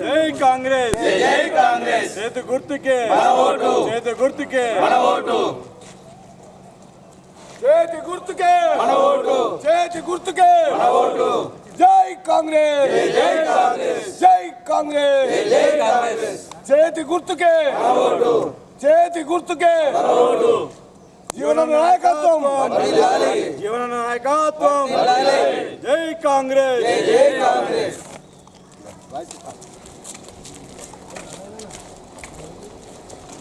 జై కాంగ్రెస్. జై కాంగ్రెస్. చేతు గుర్తుకే. ఓటు. చేతు గుర్తుకే. ఓటు. చేతి గుర్తుకే. ఓటు. చేతి గుర్తుకే. ఓటు. జై కాంగ్రెస్. జై కాంగ్రెస్. జై కాంగ్రెస్. జై కాంగ్రెస్. చేతి గుర్తుకే. ఓటు. చేతి గుర్తుకే. ఓటు. జీవన నాయకత్వం. జీవన నాయకత్వం. జై కాంగ్రెస్. జై కాంగ్రెస్.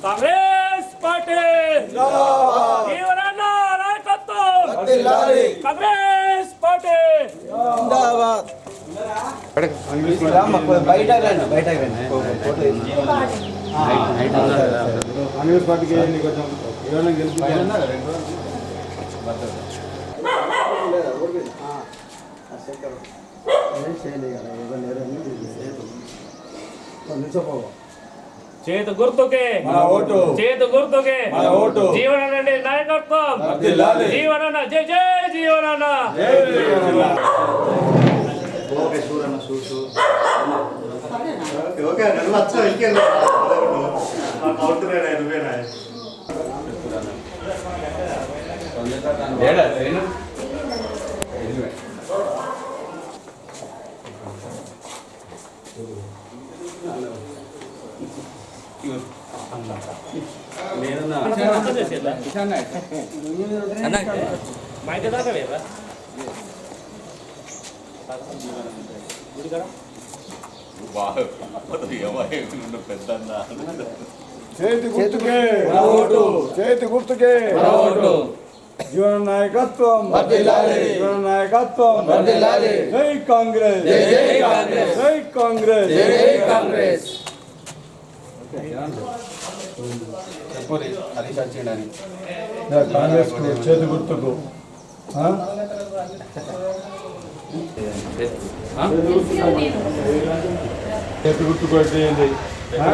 కాంగ్రెస్ పార్టీ! జీవనన్న నాయకత్వం. కాంగ్రెస్ పార్టీ! కాంగ్రెస్ పార్టీకి కొంచెం ఏమైనా గెలిపించారు చేతు గుర్తుకే. మన ఓటు. చేతు గుర్తుకే. మన ఓటు. జీవనన్న నాయకత్వం. వర్ధిల్లాలి. జీవనన్న జై జై జీవనన్న. జై జీవనన్న. ఓకే నువ్వు వచ్చా ఇంకెళ్ళు అవుతున్నాయి నువ్వేనా? మైక్ దాకా వేరా చేతి గుర్తుకే మన ఓటు చేతి గుర్తుకే మన ఓటు జీవన నాయకత్వం వర్ధిల్లాలి. జీవన నాయకత్వం వర్ధిల్లాలి. జై కాంగ్రెస్ జై జై కాంగ్రెస్ చేతి గుర్తుకు? చేతి గుర్తుకు ఆ?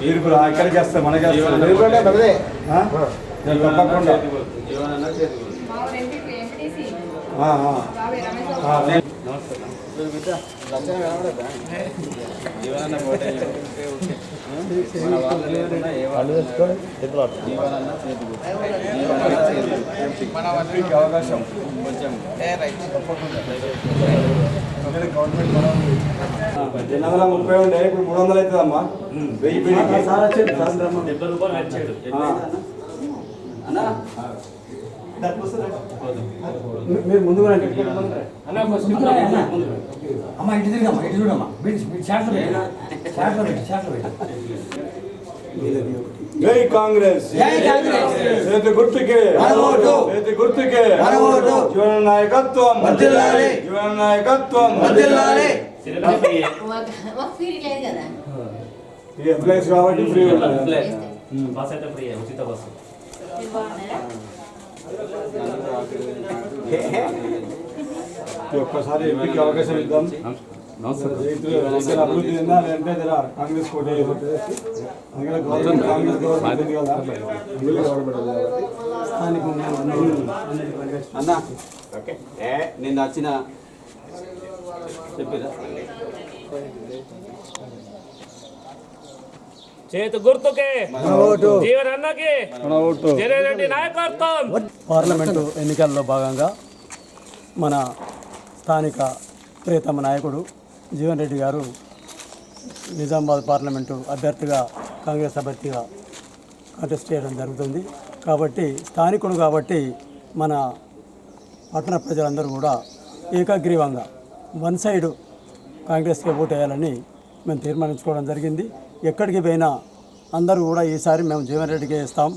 మీరు ఇప్పుడు ఎక్కడికి వస్తే మనకి తప్పకుండా. మీకు అవకాశం రెండు వందల ముప్పై ఉండే ఇప్పుడు మూడు వందలు అవుతుందమ్మా వెయ్యి. డెబ్బై రూపాయలు ఆ. మీ- మీరు ముందుగా రండి. అన్న ఫస్ట్ అమ్మ ఇటు తిరిగమ్మా ఇటు చూడమ్మా. పెట్టు. పెట్టు చాట్లో పెట్టు. జై కాంగ్రెస్. జై కాంగ్రెస్. చేతి గుర్తుకే. చేతి గుర్తుకే. జీవన నాయకత్వం. జీవన నాయకత్వం. ఎంప్లాయీస్ కాబట్టి ఫ్రీ ఉంటుంది. బస్ అయితే ఫ్రీ ఉచిత బస్సు. ఒక్కసారి ఎంపీకి అవకాశం ఇద్దాం. అభివృద్ధి చెందా కాంగ్రెస్ కోట గవర్నమెంట్ కాంగ్రెస్ గవర్నమెంట్ కదా అన్న నిన్న వచ్చిన చెప్పిరా? చేతు గుర్తుకే జీవనన్నకి. నాయకత్వం. పార్లమెంటు ఎన్నికల్లో భాగంగా మన స్థానిక ప్రియతమ నాయకుడు జీవన్ రెడ్డి గారు నిజామాబాద్ పార్లమెంటు అభ్యర్థిగా కాంగ్రెస్ అభ్యర్థిగా కంటెస్ట్ చేయడం జరుగుతుంది. కాబట్టి స్థానికుడు కాబట్టి మన పట్టణ ప్రజలందరూ కూడా ఏకగ్రీవంగా వన్ సైడ్ కాంగ్రెస్కి ఓటు వేయాలని మేము తీర్మానించుకోవడం జరిగింది. ఎక్కడికి పోయినా అందరూ కూడా ఈసారి మేము జీవన్ రెడ్డికి ఇస్తాం.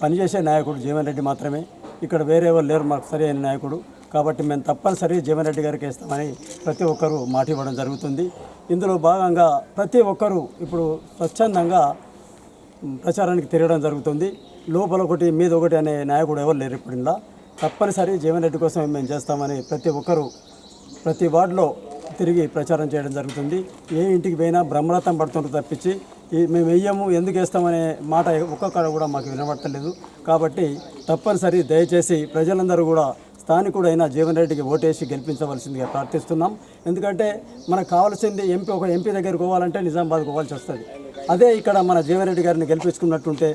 పనిచేసే నాయకుడు జీవన్ రెడ్డి మాత్రమే. ఇక్కడ వేరే వాళ్ళు లేరు మాకు సరి అయిన నాయకుడు. కాబట్టి మేము తప్పనిసరి జీవన్ రెడ్డి గారికి ఇస్తామని ప్రతి ఒక్కరూ మాట ఇవ్వడం జరుగుతుంది. ఇందులో భాగంగా ప్రతి ఒక్కరూ ఇప్పుడు స్వచ్ఛందంగా ప్రచారానికి తిరగడం జరుగుతుంది. లోపల ఒకటి మీద ఒకటి అనే నాయకుడు ఎవరు లేరు ఇప్పుడు తప్పనిసరి జీవన్ రెడ్డి కోసం మేము చేస్తామని ప్రతి ఒక్కరూ ప్రతి వార్డులో తిరిగి ప్రచారం చేయడం జరుగుతుంది. ఏ ఇంటికి పోయినా బ్రహ్మరథం పడుతుంటారు తప్పించి ఈ మేము వెయ్యము ఎందుకు వేస్తామనే మాట ఒక్కొక్కరు కూడా మాకు వినబడతలేదు కాబట్టి తప్పనిసరి దయచేసి ప్రజలందరూ కూడా స్థానికుడైన జీవన్ రెడ్డికి ఓటేసి గెలిపించవలసిందిగా ప్రార్థిస్తున్నాం. ఎందుకంటే మనకు కావాల్సింది ఎంపీ ఒక ఎంపీ దగ్గరికి పోవాలంటే నిజామాబాద్ పోవాల్సి వస్తుంది. అదే ఇక్కడ మన జీవన్ రెడ్డి గారిని గెలిపించుకున్నట్టుంటే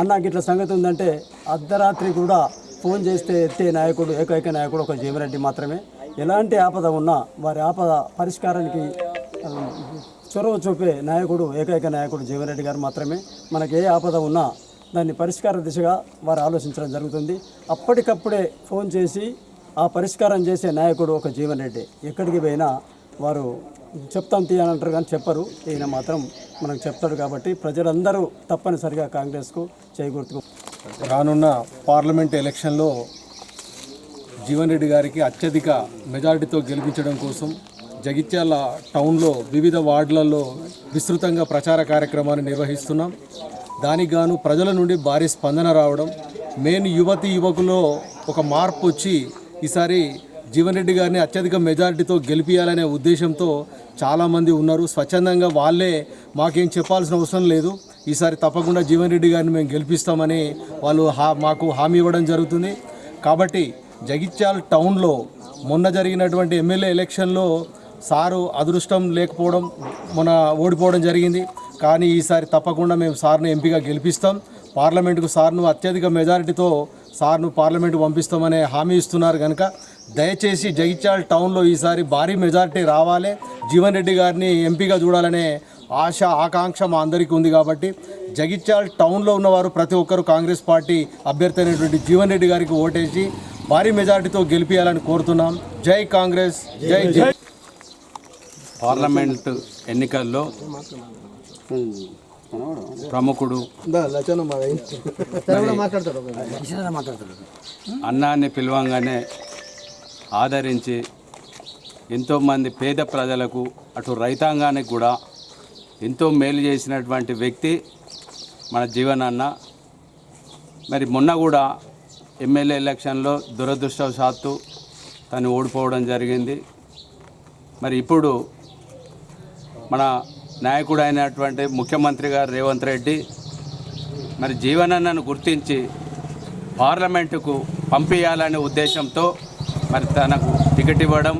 అన్న ఇట్లా సంగతి ఉందంటే అర్ధరాత్రి కూడా ఫోన్ చేస్తే ఎత్తే నాయకుడు ఏకైక నాయకుడు ఒక జీవరెడ్డి మాత్రమే. ఎలాంటి ఆపద ఉన్నా వారి ఆపద పరిష్కారానికి చొరవ చూపే నాయకుడు ఏకైక నాయకుడు జీవరెడ్డి గారు మాత్రమే. మనకి ఏ ఆపద ఉన్నా దాన్ని పరిష్కార దిశగా వారు ఆలోచించడం జరుగుతుంది. అప్పటికప్పుడే ఫోన్ చేసి ఆ పరిష్కారం చేసే నాయకుడు ఒక జీవన్ రెడ్డి. ఎక్కడికి పోయినా వారు చెప్తాం తీ అని అంటారు కానీ చెప్పరు. ఈయన మాత్రం మనకు చెప్తాడు కాబట్టి ప్రజలందరూ తప్పనిసరిగా కాంగ్రెస్కు చేకూర్చుకు రానున్న పార్లమెంట్ ఎలక్షన్లో జీవన్ రెడ్డి గారికి అత్యధిక మెజారిటీతో గెలిపించడం కోసం జగిత్యాల టౌన్లో వివిధ వార్డులలో విస్తృతంగా ప్రచార కార్యక్రమాన్ని నిర్వహిస్తున్నాం. దానికి గాను ప్రజల నుండి భారీ స్పందన రావడం మెయిన్ యువతి యువకులో ఒక మార్పు వచ్చి ఈసారి జీవన్ రెడ్డి గారిని అత్యధిక మెజారిటీతో గెలిపించాలనే ఉద్దేశంతో చాలామంది ఉన్నారు. స్వచ్ఛందంగా వాళ్ళే మాకేం చెప్పాల్సిన అవసరం లేదు. ఈసారి తప్పకుండా జీవన్ రెడ్డి గారిని మేము గెలిపిస్తామని వాళ్ళు హా మాకు హామీ ఇవ్వడం జరుగుతుంది. కాబట్టి జగిత్యాల్ టౌన్లో మొన్న జరిగినటువంటి ఎమ్మెల్యే ఎలక్షన్లో సారు అదృష్టం లేకపోవడం మొన్న ఓడిపోవడం జరిగింది. కానీ ఈసారి తప్పకుండా మేము సార్ను ఎంపీగా గెలిపిస్తాం. పార్లమెంటుకు సార్ను అత్యధిక మెజారిటీతో సార్ను పార్లమెంటు పంపిస్తామనే హామీ ఇస్తున్నారు కనుక దయచేసి జగిత్యాల టౌన్లో ఈసారి భారీ మెజారిటీ రావాలి. జీవన్ రెడ్డి గారిని ఎంపీగా చూడాలనే ఆశ ఆకాంక్ష మా అందరికీ ఉంది కాబట్టి జగిత్యాల టౌన్లో ఉన్నవారు ప్రతి ఒక్కరు కాంగ్రెస్ పార్టీ అభ్యర్థి అయినటువంటి జీవన్ రెడ్డి గారికి ఓటేసి భారీ మెజారిటీతో గెలిపించాలని కోరుతున్నాం. జై కాంగ్రెస్ జై జై. పార్లమెంట్ ఎన్నికల్లో ప్రముఖుడు అన్నాన్ని పిలవంగానే ఆదరించి ఎంతోమంది పేద ప్రజలకు అటు రైతాంగానికి కూడా ఎంతో మేలు చేసినటువంటి వ్యక్తి మన జీవన్ అన్న మరి మొన్న కూడా ఎమ్మెల్యే ఎలక్షన్లో దురదృష్టవశాత్తు తను ఓడిపోవడం జరిగింది. మరి ఇప్పుడు మన నాయకుడు అయినటువంటి ముఖ్యమంత్రి గారు రేవంత్ రెడ్డి మరి జీవనన్నను గుర్తించి పార్లమెంటుకు పంపించాలనే ఉద్దేశంతో మరి తనకు టికెట్ ఇవ్వడం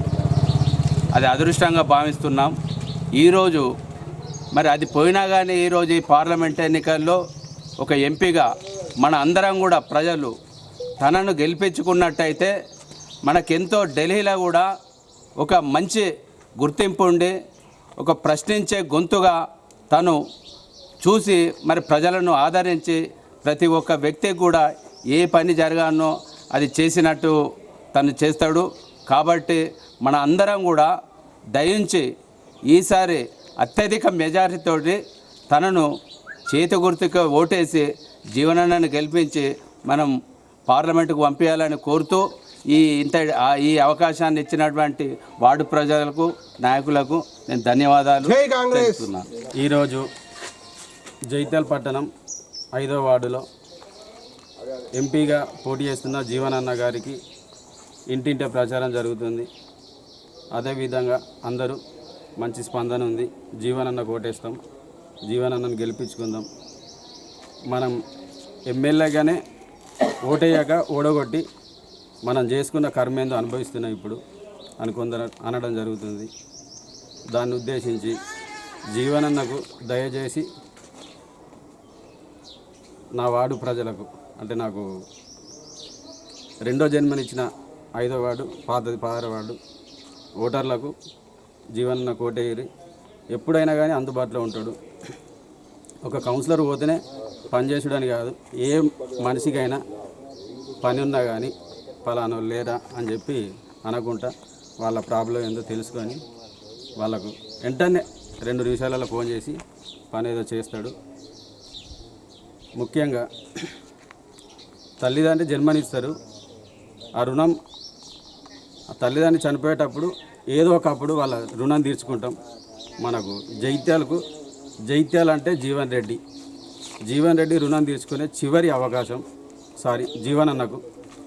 అది అదృష్టంగా భావిస్తున్నాం. ఈరోజు మరి అది పోయినా కానీ ఈరోజు ఈ పార్లమెంట్ ఎన్నికల్లో ఒక ఎంపీగా మన అందరం కూడా ప్రజలు తనను గెలిపించుకున్నట్టయితే మనకెంతో ఢిల్లీలో కూడా ఒక మంచి గుర్తింపు ఉండి ఒక ప్రశ్నించే గొంతుగా తను చూసి మరి ప్రజలను ఆదరించి ప్రతి ఒక్క వ్యక్తి కూడా ఏ పని జరగానో అది చేసినట్టు తను చేస్తాడు. కాబట్టి మన అందరం కూడా దయించి ఈసారి అత్యధిక మెజారిటీతోటి తనను చేతి గుర్తుకు ఓటేసి జీవనాన్ని గెలిపించి మనం పార్లమెంటుకు పంపించాలని కోరుతూ ఈ ఇంత ఈ అవకాశాన్ని ఇచ్చినటువంటి వార్డు ప్రజలకు నాయకులకు నేను ధన్యవాదాలు ఈరోజు జైత్యాల పట్టణం ఐదో వార్డులో ఎంపీగా పోటీ చేస్తున్న జీవనన్న గారికి ఇంటింటి ప్రచారం జరుగుతుంది. అదేవిధంగా అందరూ మంచి స్పందన ఉంది. జీవనన్న కోటేస్తాం. జీవనన్నను గెలిపించుకుందాం. మనం ఎమ్మెల్యేగానే ఓటయ్యాక ఓడగొట్టి మనం చేసుకున్న కర్మ ఏందో అనుభవిస్తున్నాం ఇప్పుడు అని కొందరు అనడం జరుగుతుంది. దాన్ని ఉద్దేశించి జీవనన్నకు దయచేసి నా వార్డు ప్రజలకు అంటే నాకు రెండో జన్మనిచ్చిన ఐదో వార్డు పాతది పదహారు ఓటర్లకు జీవనన్న కోటేరి ఎప్పుడైనా కానీ అందుబాటులో ఉంటాడు. ఒక కౌన్సిలర్ పోతేనే పని చేసుడని కాదు ఏ మనిషికైనా పని ఉన్నా కానీ ఫలానా లేరా అని చెప్పి అనకుండా వాళ్ళ ప్రాబ్లం ఏందో తెలుసుకొని వాళ్ళకు వెంటనే రెండు నిమిషాలలో ఫోన్ చేసి పని ఏదో చేస్తాడు. ముఖ్యంగా తల్లిదండ్రి జన్మనిస్తారు. ఆ రుణం ఆ తల్లిదండ్రి చనిపోయేటప్పుడు ఏదో ఒకప్పుడు వాళ్ళ రుణం తీర్చుకుంటాం. మనకు జైత్యాలకు జైత్యాలు అంటే జీవన్ రెడ్డి. జీవన్ రెడ్డి రుణం తీర్చుకునే చివరి అవకాశం. సారీ జీవనన్నకు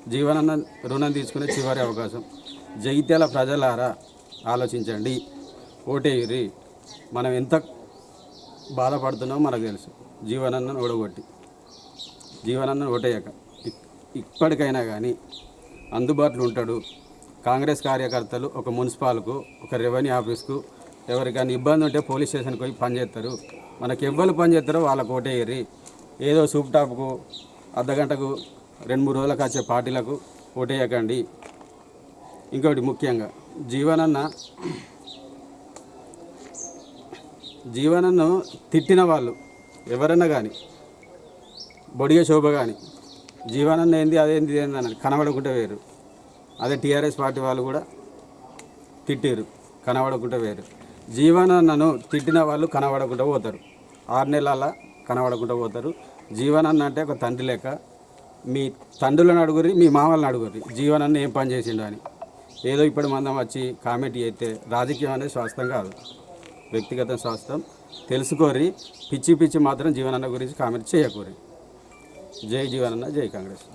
జీవనన్న రుణం తీసుకునే చివరి అవకాశం. జగిత్యాల ప్రజలారా ఆలోచించండి. ఓటేయురి. మనం ఎంత బాధపడుతున్నామో మనకు తెలుసు. జీవనన్నను ఓడగొట్టి. జీవనన్నను ఓటేయక. ఇప్పటికైనా కానీ అందుబాటులో ఉంటాడు. కాంగ్రెస్ కార్యకర్తలు ఒక మున్సిపాల్కు ఒక రెవెన్యూ ఆఫీస్కు ఎవరికైనా ఇబ్బంది ఉంటే పోలీస్ స్టేషన్కి పోయి పనిచేస్తారు. మనకి ఎవ్వరు పనిచేస్తారో వాళ్ళకు ఓటేయరి. ఏదో సూప్ టాప్కు అర్ధగంటకు రెండు మూడు రోజులకు వచ్చే పార్టీలకు ఓటేయకండి. ఇంకొకటి ముఖ్యంగా జీవనన్న జీవనన్ను తిట్టిన వాళ్ళు ఎవరన్నా కానీ బొడిగే శోభ కానీ జీవనన్న ఏంది అదేంది ఏంది అని కనబడకుంటే వేరు. అదే టీఆర్ఎస్ పార్టీ వాళ్ళు కూడా తిట్టారు కనబడకుంటే వేరు. జీవనన్నను తిట్టిన వాళ్ళు కనబడకుండా పోతారు. ఆరు నెలల కనబడకుండా పోతారు. జీవనన్న అంటే ఒక తండ్రి లెక్క మీ తండ్రులను అడుగురి మీ మామల్ని అడుగురి జీవనన్న ఏం పని చేసిండు అని. ఏదో ఇప్పుడు మందం వచ్చి కామెంట్ చేస్తే రాజకీయం అనేది స్వాస్థం కాదు. వ్యక్తిగత స్వాస్థం తెలుసుకోరి పిచ్చి పిచ్చి మాత్రం జీవనన్న గురించి కామెంట్ చేయకూరి జై జీవనన్న జై కాంగ్రెస్.